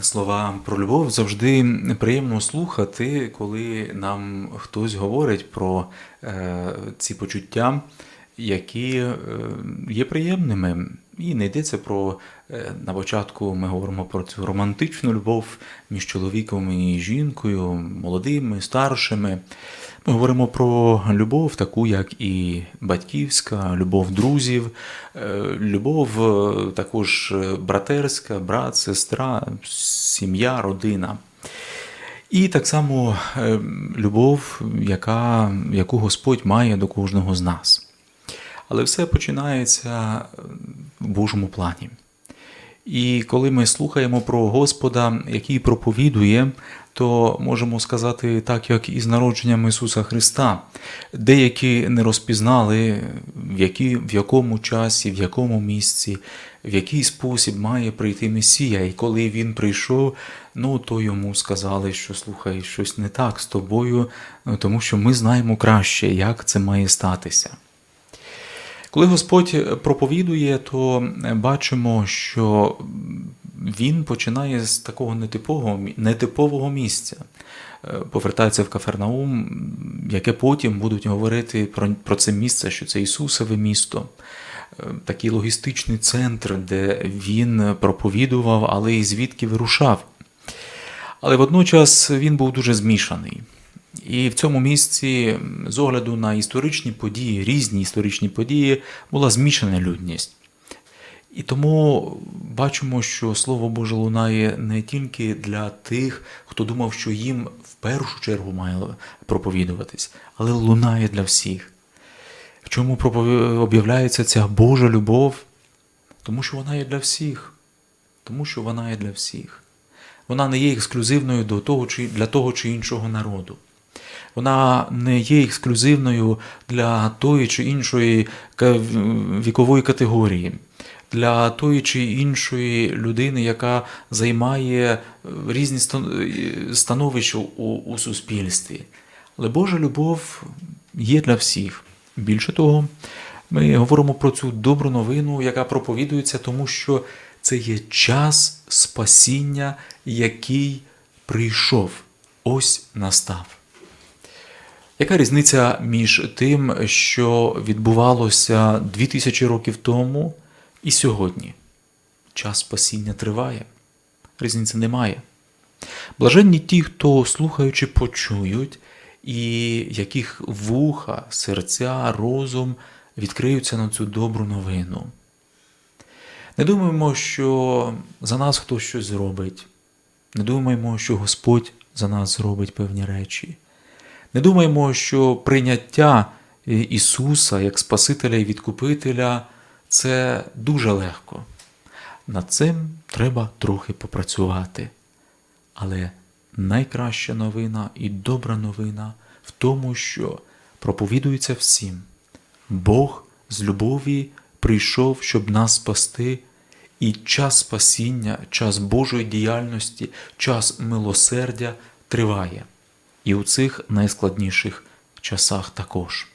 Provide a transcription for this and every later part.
Слова про любов завжди приємно слухати, коли нам хтось говорить про е, ці почуття, які е, є приємними. І не йдеться про е, на початку ми говоримо про цю романтичну любов між чоловіком і жінкою, молодими, старшими. Ми говоримо про любов, таку як і батьківська, любов друзів, е, любов також братерська, брат, сестра, сім'я, родина. І так само любов, яка, яку Господь має до кожного з нас. Але все починається в Божому плані. І коли ми слухаємо про Господа, який проповідує, то можемо сказати так, як і з народженням Ісуса Христа. Деякі не розпізнали, в, які, в якому часі, в якому місці, в який спосіб має прийти Месія. І коли він прийшов, ну то йому сказали, що слухай, щось не так з тобою, тому що ми знаємо краще, як це має статися. Коли Господь проповідує, то бачимо, що він починає з такого нетипового, нетипового місця. Е, Повертається в Кафернаум, яке потім будуть говорити про, про це місце, що це Ісусове місто, Е, такий логістичний центр, де він проповідував, але і звідки вирушав. Але водночас він був дуже змішаний. І в цьому місці, з огляду на історичні події, різні історичні події, була змішана людність. І тому бачимо, що Слово Боже лунає не тільки для тих, хто думав, що їм в першу чергу має проповідуватись, але лунає для всіх. В чому об'являється ця Божа любов? Тому що вона є для всіх. Тому що вона є для всіх. Вона не є ексклюзивною до того, чи, для того чи іншого народу. Вона не є ексклюзивною для тої чи іншої вікової категорії, для тої чи іншої людини, яка займає е, різні е, становища у, у суспільстві. Але Божа любов є для всіх. Більше того, ми говоримо про цю добру новину, яка проповідується, тому що це є час спасіння, який прийшов, ось настав. Яка різниця між тим, що відбувалося 2000 років тому і сьогодні? Час спасіння триває, різниці немає. Блаженні ті, хто, слухаючи, почують, і яких вуха, серця, розум відкриються на цю добру новину. Не думаємо, що за нас хтось щось зробить. Не думаємо, що Господь за нас зробить певні речі. Не думаємо, що прийняття Ісуса як Спасителя і Відкупителя це дуже легко. Над цим треба трохи попрацювати. Але найкраща новина і добра новина в тому, що проповідується всім. Бог з любові прийшов, щоб нас спасти, і час спасіння, час Божої діяльності, час милосердя триває. І у цих найскладніших часах також.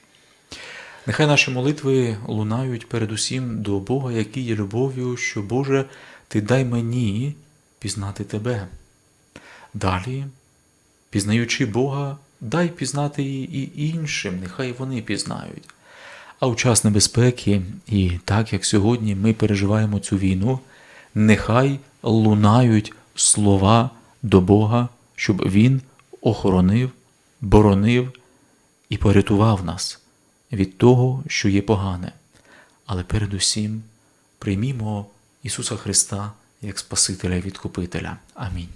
Нехай наші молитви лунають передусім до Бога, який є любов'ю, що Боже, Ти дай мені пізнати Тебе. Далі, пізнаючи Бога, дай пізнати і іншим, нехай вони пізнають. А у час небезпеки, і так як сьогодні ми переживаємо цю війну, нехай лунають слова до Бога, щоб Він охоронив, боронив і порятував нас від того, що є погане. Але передусім приймімо Ісуса Христа як Спасителя і Відкупителя. Амінь.